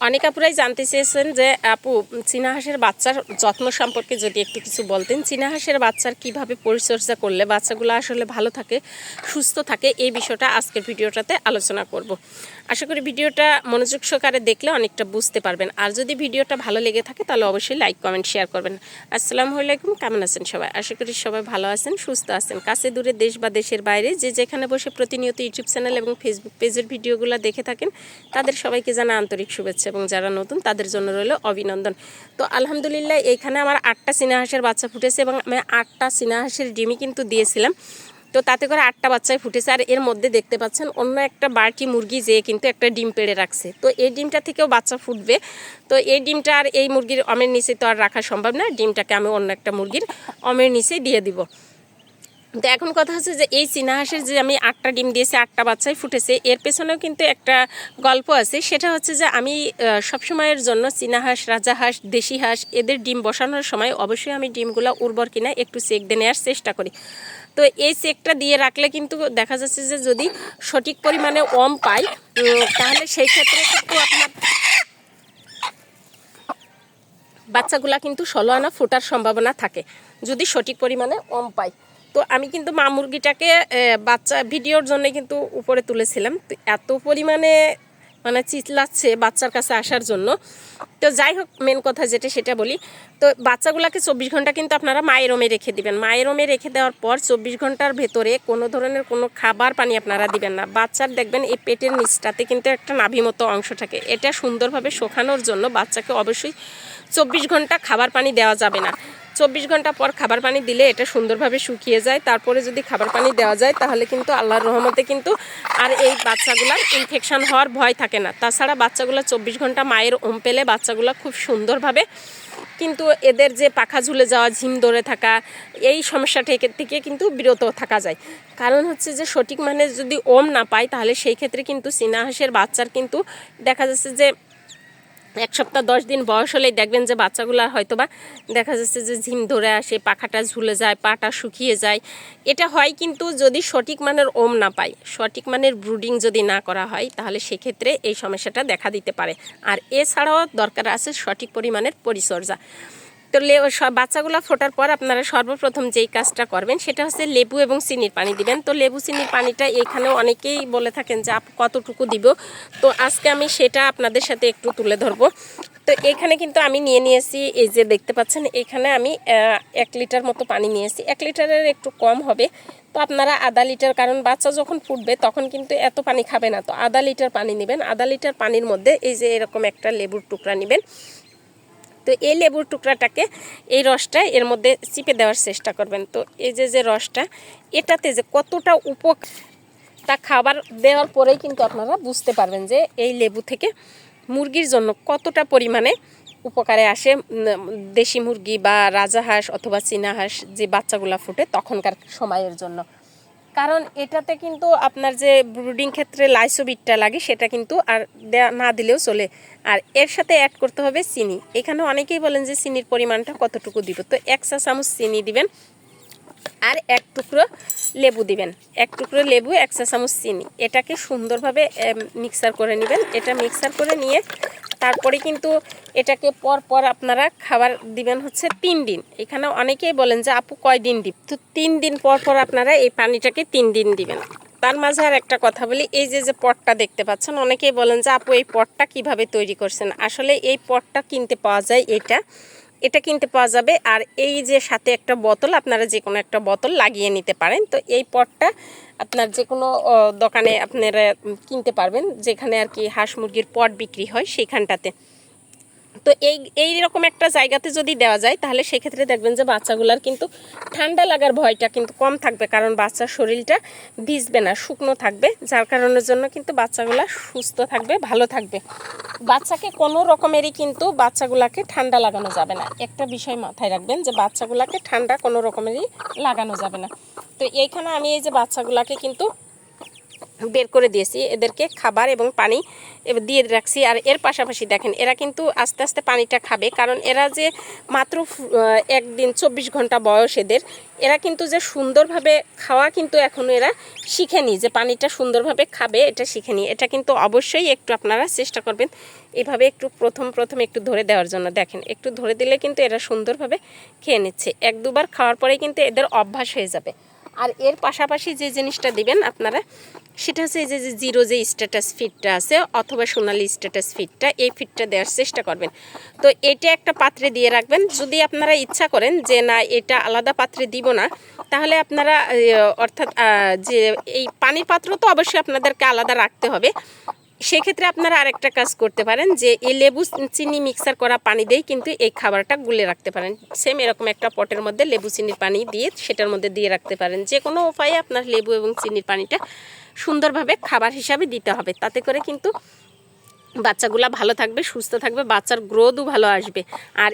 অনেক আপুরাই জানতে চেয়েছেন যে, আপু, চীনা হাঁসের বাচ্চার যত্ন সম্পর্কে যদি একটু কিছু বলতেন। চীনা হাঁসের বাচ্চার কীভাবে পরিচর্যা করলে বাচ্চাগুলো আসলে ভালো থাকে, সুস্থ থাকে, এই বিষয়টা আজকের ভিডিওটাতে আলোচনা করব। আশা করি ভিডিওটা মনোযোগ সহকারে দেখলে অনেকটা বুঝতে পারবেন। আর যদি ভিডিওটা ভালো লেগে থাকে, তাহলে অবশ্যই লাইক, কমেন্ট, শেয়ার করবেন। আসসালামু আলাইকুম, কেমন আছেন সবাই? আশা করি সবাই ভালো আছেন, সুস্থ আছেন। কাছে দূরে দেশ বা দেশের বাইরে যে যেখানে বসে প্রতিনিয়ত ইউটিউব চ্যানেল এবং ফেসবুক পেজের ভিডিওগুলো দেখে থাকেন, তাদের সবাইকে জানা আন্তরিক শুভেচ্ছা। এবং যারা নতুন, তাদের জন্য রইল অভিনন্দন। তো আলহামদুলিল্লাহ এইখানে আমার আটটা চীনা বাচ্চা ফুটেছে এবং আমি আটটা চীনা হাঁসের ডিমই কিন্তু দিয়েছিলাম। তো তাতে করে আটটা বাচ্চাই ফুটেছে আর এর মধ্যে দেখতে পাচ্ছেন অন্য একটা বাড়তি মুরগি যেয়ে কিন্তু একটা ডিম পেড়ে রাখছে। তো এই ডিমটা থেকেও বাচ্চা ফুটবে। তো এই ডিমটা আর এই মুরগির অমের নিচে তো আর রাখা সম্ভব না, ডিমটাকে আমি অন্য একটা মুরগির অমের নিচেই দিয়ে দিব। তো এখন কথা হচ্ছে যে এই চীনা হাঁসের যে আমি আটটা ডিম দিয়েছি, আটটা বাচ্চাই ফুটেছে, এর পেছনেও কিন্তু একটা গল্প আছে। সেটা হচ্ছে যে আমি সবসময়ের জন্য চীনা হাঁস, রাজা হাঁস, দেশি হাঁস, এদের ডিম বসানোর সময় অবশ্যই আমি ডিমগুলো উর্বর কিনা একটু চেক দিয়ে নেওয়ার চেষ্টা করি। তো এই চেকটা দিয়ে রাখলে কিন্তু দেখা যাচ্ছে যে যদি সঠিক পরিমাণে ওম পাই তাহলে সেই ক্ষেত্রে কিন্তু আপনার বাচ্চাগুলা কিন্তু ষোলো আনা ফোটার সম্ভাবনা থাকে, যদি সঠিক পরিমাণে ওম পাই। তো আমি কিন্তু মা মুরগিটাকে বাচ্চা ভিডিওর জন্য কিন্তু উপরে তুলেছিলাম। তো এত পরিমাণে মানে চিৎলাচ্ছে বাচ্চার কাছে আসার জন্য। তো যাই হোক মেন কথা যেটা সেটা বলি। তো বাচ্চাগুলোকে চব্বিশ ঘণ্টা কিন্তু আপনারা মায়ের ওমে রেখে দিবেন। মায়ের ওমে রেখে দেওয়ার পর চব্বিশ ঘণ্টার ভেতরে কোনো ধরনের কোনো খাবার পানি আপনারা দিবেন না। বাচ্চার দেখবেন এই পেটের নিচটাতে কিন্তু একটা নাভি মতো অংশ থাকে। এটা সুন্দরভাবে শোকানোর জন্য বাচ্চাকে অবশ্যই চব্বিশ ঘণ্টা খাবার পানি দেওয়া যাবে না। চব্বিশ ঘণ্টা পর খাবার পানি দিলে এটা সুন্দরভাবে শুকিয়ে যায়। তারপরে যদি খাবার পানি দেওয়া যায়, তাহলে কিন্তু আল্লাহর রহমতে কিন্তু আর এই বাচ্চাগুলার ইনফেকশান হওয়ার ভয় থাকে না। তাছাড়া বাচ্চাগুলো চব্বিশ ঘণ্টা মায়ের ওম পেলে বাচ্চাগুলো খুব সুন্দরভাবে কিন্তু এদের যে পাখা ঝুলে যাওয়া, ঝিম ধরে থাকা, এই সমস্যা থেকে থেকে কিন্তু বিরত থাকা যায়। কারণ হচ্ছে যে সঠিক মানে যদি ওম না পায়, তাহলে সেই ক্ষেত্রে কিন্তু চীনা হাঁসের বাচ্চার কিন্তু দেখা যাচ্ছে যে এক সপ্তাহ, দশ দিন বয়স হলেই দেখবেন যে বাচ্চাগুলো হয়তোবা দেখা যাচ্ছে যে ঝিম ধরে আসে, পাখাটা ঝুলে যায়, পাটা শুকিয়ে যায়। এটা হয় কিন্তু যদি সঠিক মানের ওম না পায়, সঠিক মানের ব্রুডিং যদি না করা হয়, তাহলে সেক্ষেত্রে এই সমস্যাটা দেখা দিতে পারে। আর এছাড়াও দরকার আছে সঠিক পরিমাণের পরিচর্যা। তো বাচ্চাগুলো ফোটার পর আপনারা সর্বপ্রথম যেই কাজটা করবেন সেটা হচ্ছে লেবু এবং চিনির পানি দিবেন। তো লেবু, চিনির পানিটা এখানেও অনেকেই বলে থাকেন যে কতটুকু দিব? তো আজকে আমি সেটা আপনাদের সাথে একটু তুলে ধরবো। তো এখানে কিন্তু আমি নিয়ে নিয়েছি, এই যে দেখতে পাচ্ছেন, এখানে আমি এক লিটার মতো পানি নিয়েছি। এক লিটারের একটু কম হবে। তো আপনারা আধা লিটার, কারণ বাচ্চা যখন ফুটবে তখন কিন্তু এত পানি খাবে না। তো আধা লিটার পানি নেবেন। আধা লিটার পানির মধ্যে এই যে এরকম একটা লেবুর টুকরা নেবেন। তো এই লেবুর টুকরাটাকে এই রসটা এর মধ্যে চিপে দেওয়ার চেষ্টা করবেন। তো এই যে যে রসটা, এটাতে যে কতটা উপকার তা খাবার দেওয়ার পরেই কিন্তু আপনারা বুঝতে পারবেন যে এই লেবু থেকে মুরগির জন্য কতটা পরিমাণে উপকারে আসে। দেশি মুরগি বা রাজাহাঁস অথবা চীনা হাঁস যে বাচ্চাগুলা ফুটে তখনকার সময়ের জন্য। কারণ এটাতে কিন্তু আপনার যে ব্রুডিং ক্ষেত্রে লাইসোবিটটা লাগে, সেটা কিন্তু আর না দিলেও চলে। আর এর সাথে অ্যাড করতে হবে চিনি। এখানে অনেকেই বলেন যে চিনির পরিমাণটা কতটুকু দিব। তো এক চা চামচ চিনি দিবেন আর এক টুকরো লেবু দিবেন। এক টুকরো লেবু, এক চা চামচ চিনি। এটাকে সুন্দরভাবে মিক্সার করে নেবেন। এটা মিক্সার করে নিয়ে তারপরে কিন্তু এটাকে পর পর আপনারা খাবার দিবেন হচ্ছে তিন দিন। এখানে অনেকেই বলেন যে, আপু কয় দিন দিব? তো তিন দিন পর পর আপনারা এই পানিটাকে তিন দিন দিবেন। তার মাঝে আর একটা কথা বলি, এই যে যে পটটা দেখতে পাচ্ছেন, অনেকেই বলেন যে, আপু, এই পটটা কীভাবে তৈরি করছেন? আসলে এই পটটা কিনতে পাওয়া যায় এটা এটা কিনতে পাওয়া যাবে। আর এই যে সাথে একটা বোতল, আপনারা যে কোনো একটা বোতল লাগিয়ে নিতে পারেন। তো এই পটটা আপনার যে কোনো দোকানে আপনারা কিনতে পারবেন। যেখানে আর কি হাঁস মুরগির পট বিক্রি হয়, সেইখানটাতে। তো এই এই রকম একটা জায়গাতে যদি দেওয়া যায়, তাহলে সেক্ষেত্রে দেখবেন যে বাচ্চাগুলার কিন্তু ঠান্ডা লাগার ভয়টা কিন্তু কম থাকবে, কারণ বাচ্চার শরীরটা ভিজবে না, শুকনো থাকবে, যার কারণের জন্য কিন্তু বাচ্চাগুলা সুস্থ থাকবে, ভালো থাকবে। বাচ্চাকে কোনো রকমেরই কিন্তু বাচ্চাগুলাকে ঠান্ডা লাগানো যাবে না। একটা বিষয় মাথায় রাখবেন যে বাচ্চাগুলাকে ঠান্ডা কোনো রকমেরই লাগানো যাবে না। তো এইখানে আমি এই যে বাচ্চাগুলাকে কিন্তু বের করে দিয়েছি। এদেরকে খাবার এবং পানি দিয়ে রাখছি। আর এর পাশাপাশি দেখেন, এরা কিন্তু আস্তে আস্তে পানিটা খাবে। কারণ এরা যে মাত্র একদিন চব্বিশ ঘণ্টা বয়স এদের, এরা কিন্তু যে সুন্দরভাবে খাওয়া কিন্তু এখনও এরা শিখেনি। যে পানিটা সুন্দরভাবে খাবে, এটা শিখেনি। এটা কিন্তু অবশ্যই একটু আপনারা চেষ্টা করবেন এভাবে একটু প্রথম প্রথম একটু ধরে দেওয়ার জন্য। দেখেন, একটু ধরে দিলে কিন্তু এরা সুন্দরভাবে খেয়ে নিচ্ছে। এক দুবার খাওয়ার পরে কিন্তু এদের অভ্যাস হয়ে যাবে। আর এর পাশাপাশি যে জিনিসটা দিবেন আপনারা, সেটা হচ্ছে এই যে যে জিরো যে স্ট্যাটাস ফিটটা আছে অথবা সোনালি স্ট্যাটাস ফিটটা এই ফিটটা দেওয়ার চেষ্টা করবেন। তো এটা একটা পাত্রে দিয়ে রাখবেন। যদি আপনারা ইচ্ছা করেন যে না, এটা আলাদা পাত্রে দিব না, তাহলে আপনারা অর্থাৎ যে এই পানির পাত্র তো অবশ্যই আপনাদেরকে আলাদা রাখতে হবে। সেক্ষেত্রে আপনারা আরেকটা কাজ করতে পারেন যে এই লেবু চিনি মিক্সার করা পানি দিয়ে কিন্তু এই খাবারটা গুলে রাখতে পারেন। সেম এরকম একটা পটের মধ্যে লেবু চিনির পানি দিয়ে সেটার মধ্যে দিয়ে রাখতে পারেন। যে কোনো উপায়ে আপনার লেবু এবং চিনির পানিটা সুন্দরভাবে খাবার হিসাবে দিতে হবে। তাতে করে কিন্তু বাচ্চাগুলা ভালো থাকবে, সুস্থ থাকবে, বাচ্চার গ্রোথও ভালো আসবে। আর